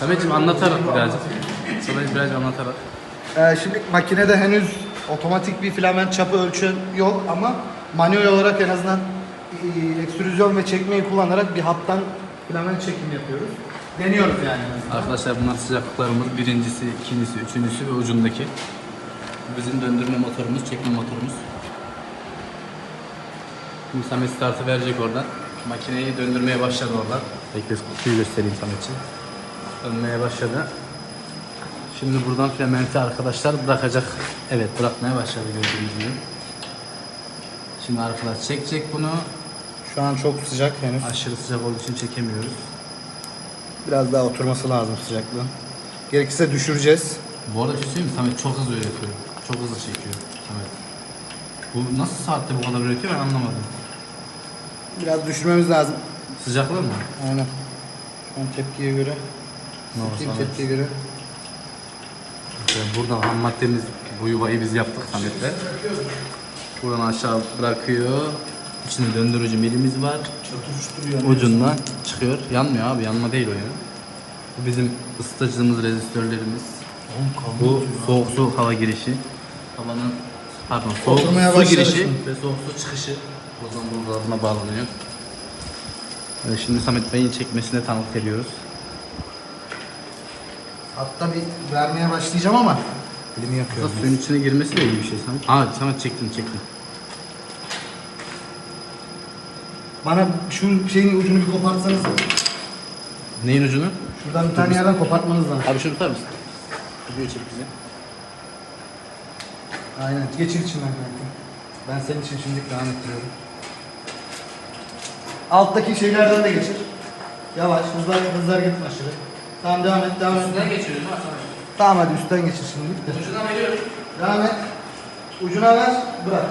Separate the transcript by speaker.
Speaker 1: Samet'ciğim anlatarak birazcık. Samet birazcık anlatarak.
Speaker 2: Ee, şimdi makinede henüz otomatik bir filament çapı ölçüm yok ama manuel olarak en azından e, ekstrüzyon ve çekmeyi kullanarak bir hattan filament çekim yapıyoruz. Deniyoruz yani.
Speaker 1: Arkadaşlar bunlar sıcaklıklarımız. Birincisi, ikincisi, üçüncüsü ve ucundaki. Bizim döndürme motorumuz, çekme motorumuz. Şimdi Samet startı verecek oradan. Makineyi döndürmeye başladı oradan. Bekle kutuyu göstereyim Samet'ciğim. Dönmeye başladı. Şimdi buradan filamenti arkadaşlar bırakacak. Evet bırakmaya başladı gördüğünüz gibi. Şimdi arkadaş çekecek bunu.
Speaker 2: Şu an çok sıcak henüz.
Speaker 1: Aşırı sıcak olduğu için çekemiyoruz.
Speaker 2: Biraz daha oturması lazım sıcaklığı. Gerekirse düşüreceğiz.
Speaker 1: Bu arada bir şey mi? Samet çok hızlı üretiyor. Çok hızlı çekiyor Samet. Bu nasıl saatte bu kadar üretiyor ben anlamadım.
Speaker 2: Biraz düşürmemiz lazım.
Speaker 1: Sıcaklığı mı?
Speaker 2: Aynen. Şu an tepkiye göre. Sıkayım tepkiye göre.
Speaker 1: Yani buradan ham maddemiz bu yuvayı biz yaptık Samet'le. Buradan aşağı bırakıyor. İçinde döndürücü milimiz var. Ucundan çıkıyor. Yanmıyor abi yanma değil o ya. Bu bizim ısıtıcımız, rezistörlerimiz. Bu soğuk su hava girişi. Havanın pardon soğuk
Speaker 2: Oturmaya
Speaker 1: su girişi ve soğuk su çıkışı. O zaman buzdolabına bağlanıyor. Evet, şimdi Samet Bey'in çekmesine tanık ediyoruz.
Speaker 2: Hatta bir vermeye başlayacağım ama elimi yapıyorum.
Speaker 1: Aslında suyun içine girmesi de iyi bir şey Samet. Aa Samet çektin çektin.
Speaker 2: Bana şu şeyin ucunu bir kopartsanız.
Speaker 1: Neyin ucunu?
Speaker 2: Şuradan bir tane yerden kopartmanız lazım.
Speaker 1: Abi şunu tutar mısın? Videoyu çek bize.
Speaker 2: Aynen. Geçir içinden kanka. Ben senin için şimdilik devam ettiriyorum. Alttaki şeylerden de geçir. Yavaş, hızlar, hızlar gitme aşırı. Tamam devam et, devam et.
Speaker 1: geçiyoruz değil mi
Speaker 2: Tamam hadi üstten geçir şimdilik de.
Speaker 1: Ucundan veriyorum.
Speaker 2: Devam et. Ucuna ver, bırak.